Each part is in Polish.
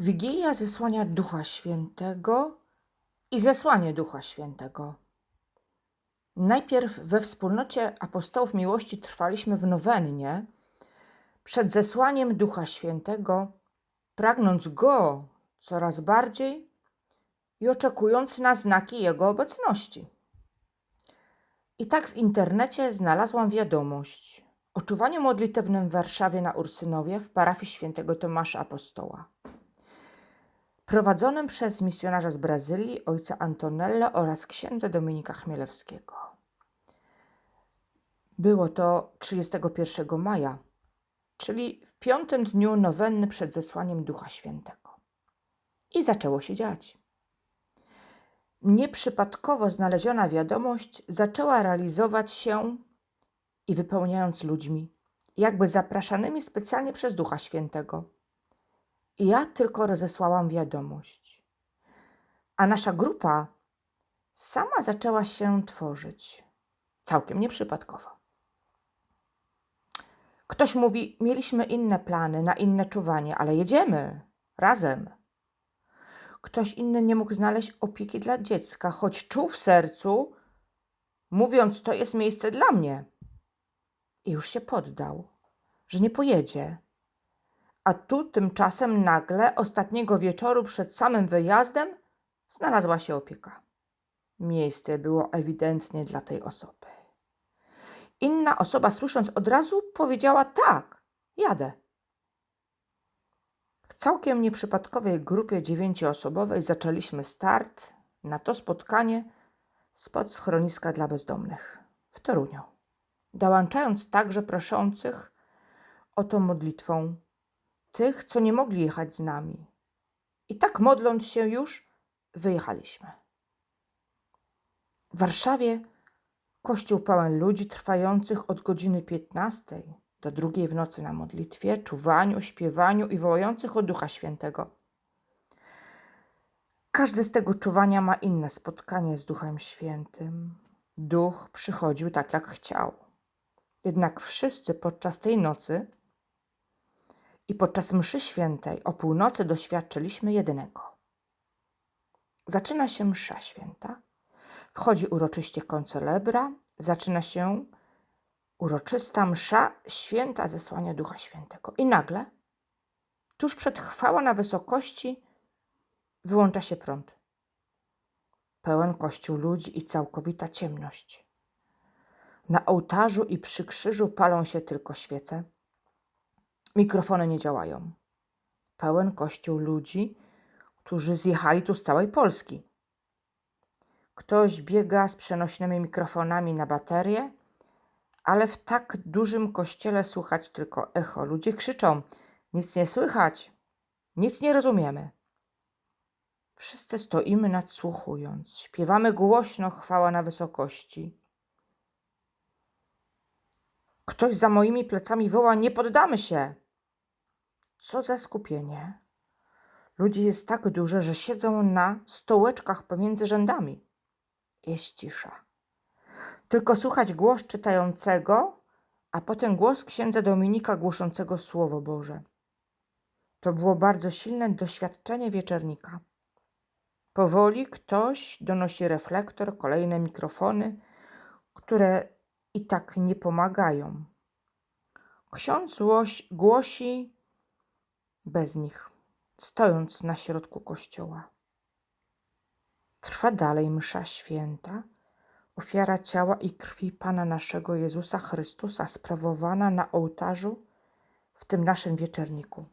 Wigilia zesłania Ducha Świętego i zesłanie Ducha Świętego. Najpierw we wspólnocie apostołów miłości trwaliśmy w nowennie przed zesłaniem Ducha Świętego, pragnąc Go coraz bardziej i oczekując na znaki Jego obecności. I tak w internecie znalazłam wiadomość o czuwaniu modlitewnym w Warszawie na Ursynowie w parafii świętego Tomasza Apostoła prowadzonym przez misjonarza z Brazylii, ojca Antonello oraz księdza Dominika Chmielewskiego. Było to 31 maja, czyli w piątym dniu nowenny przed zesłaniem Ducha Świętego. I zaczęło się dziać. Nieprzypadkowo znaleziona wiadomość zaczęła realizować się i wypełniając ludźmi, jakby zapraszanymi specjalnie przez Ducha Świętego. Ja tylko rozesłałam wiadomość. A nasza grupa sama zaczęła się tworzyć. Całkiem nieprzypadkowo. Ktoś mówi: Mieliśmy inne plany na inne czuwanie, ale jedziemy razem. Ktoś inny nie mógł znaleźć opieki dla dziecka, choć czuł w sercu, mówiąc: To jest miejsce dla mnie. I już się poddał, że nie pojedzie a tu tymczasem nagle, ostatniego wieczoru przed samym wyjazdem, znalazła się opieka. Miejsce było ewidentnie dla tej osoby. Inna osoba, słysząc od razu, powiedziała: Tak, jadę. W całkiem nieprzypadkowej grupie dziewięcioosobowej zaczęliśmy start na to spotkanie spod schroniska dla bezdomnych w Toruniu, dołączając także proszących o to modlitwą tych, co nie mogli jechać z nami. I tak modląc się już, wyjechaliśmy. W Warszawie kościół pełen ludzi trwających od godziny 15 do drugiej w nocy na modlitwie, czuwaniu, śpiewaniu i wołających o Ducha Świętego. Każdy z tego czuwania ma inne spotkanie z Duchem Świętym. Duch przychodził tak, jak chciał. Jednak wszyscy podczas tej nocy i podczas mszy świętej o północy doświadczyliśmy jedynego. Zaczyna się msza święta, wchodzi uroczyście koncelebra, zaczyna się uroczysta msza święta zesłania Ducha Świętego. I nagle, tuż przed chwała na wysokości, wyłącza się prąd. Pełen kościół ludzi i całkowita ciemność. Na ołtarzu i przy krzyżu palą się tylko świece. Mikrofony nie działają. Pełen kościół ludzi, którzy zjechali tu z całej Polski. Ktoś biega z przenośnymi mikrofonami na baterię, ale w tak dużym kościele słychać tylko echo. Ludzie krzyczą: Nic nie słychać, nic nie rozumiemy. Wszyscy stoimy nadsłuchując, śpiewamy głośno chwała na wysokości. Ktoś za moimi plecami woła: Nie poddamy się! Co za skupienie. Ludzi jest tak dużo, że siedzą na stołeczkach pomiędzy rzędami. Jest cisza. Tylko słuchać głos czytającego, a potem głos księdza Dominika głoszącego Słowo Boże. To było bardzo silne doświadczenie wieczernika. Powoli ktoś donosi reflektor, kolejne mikrofony, które i tak nie pomagają. Ksiądz głosi bez nich, stojąc na środku kościoła. Trwa dalej msza święta, ofiara ciała i krwi Pana naszego Jezusa Chrystusa sprawowana na ołtarzu w tym naszym wieczerniku.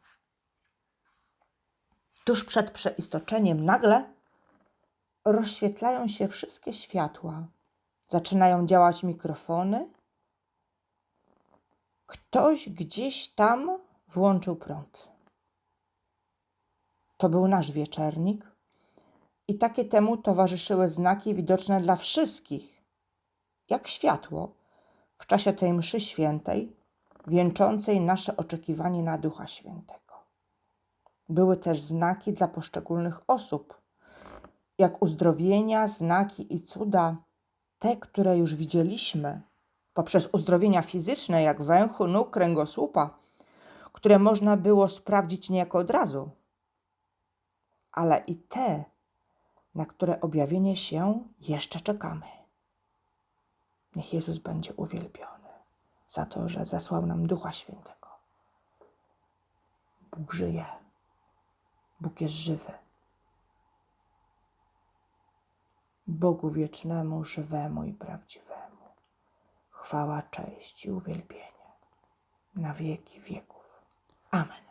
Tuż przed przeistoczeniem nagle rozświetlają się wszystkie światła. Zaczynają działać mikrofony. Ktoś gdzieś tam włączył prąd. To był nasz wieczernik i takie temu towarzyszyły znaki widoczne dla wszystkich, jak światło w czasie tej mszy świętej, wieńczącej nasze oczekiwanie na Ducha Świętego. Były też znaki dla poszczególnych osób, jak uzdrowienia, znaki i cuda, te, które już widzieliśmy poprzez uzdrowienia fizyczne, jak węchu, nóg, kręgosłupa, które można było sprawdzić niejako od razu ale i te, na które objawienie się jeszcze czekamy. Niech Jezus będzie uwielbiony za to, że zesłał nam Ducha Świętego. Bóg żyje. Bóg jest żywy. Bogu wiecznemu, żywemu i prawdziwemu. Chwała, cześć i uwielbienie na wieki wieków. Amen.